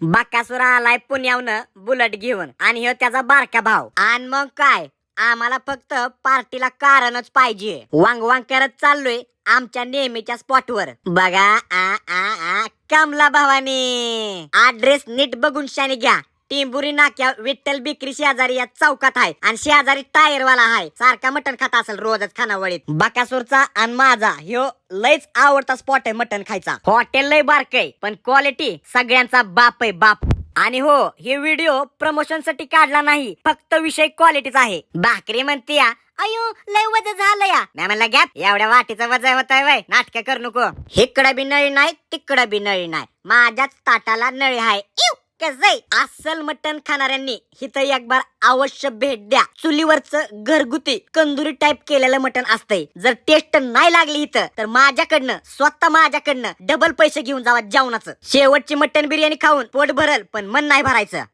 बाकासुरा आलाय पुण्यावनं बुलट घेऊन. आणि ह्यो त्याचा बारका भाव आणि मग काय? आम्हाला फक्त पार्टीला कारणच पाहिजे. वांग वांग करत चाललोय आमच्या नेहमीच्या स्पॉटवर. बघा आ आ आ कमला भावानी. ऍड्रेस नीट बघून शाने घ्या. टिंबुरी नाक्या विठ्ठल बिक्री शेजारी या चौकात आहे. आणि शेजारी टायर वाला आहे. सारखा मटण खात असेल रोजच खानावळीत. बकासूरचा आणि माझा ह्यो लयच आवडता स्पॉट आहे मटण खायचा. हॉटेल लय बारकय पण क्वालिटी सगळ्यांचा बाप आहे बाप. आणि हो हे व्हिडिओ प्रमोशनसाठी काढला नाही फक्त विषय क्वालिटीचा आहे. भाकरी म्हणते या अयो लय वज झालं या. मी म्हणलं गॅप एवढ्या वाटीचं वजन होत आहे वय नाटक करू नको. इकडं बी नळी नाही तिकडं बी नळी नाही. माझ्याच ताटाला नळी आहे. इव, कसंय अस्सल मटण खाणाऱ्यांनी इथं एक बार अवश्य भेट द्या. चुलीवरच घरगुती कंदुरी टाईप केलेलं मटण असतंय. जर टेस्ट नाही लागली इथं तर माझ्याकडनं स्वतः माझ्याकडनं डबल पैसे घेऊन जावा जेवणाचं. शेवटची मटण बिर्याणी खाऊन पोट भरल पण मन नाही भरायचं.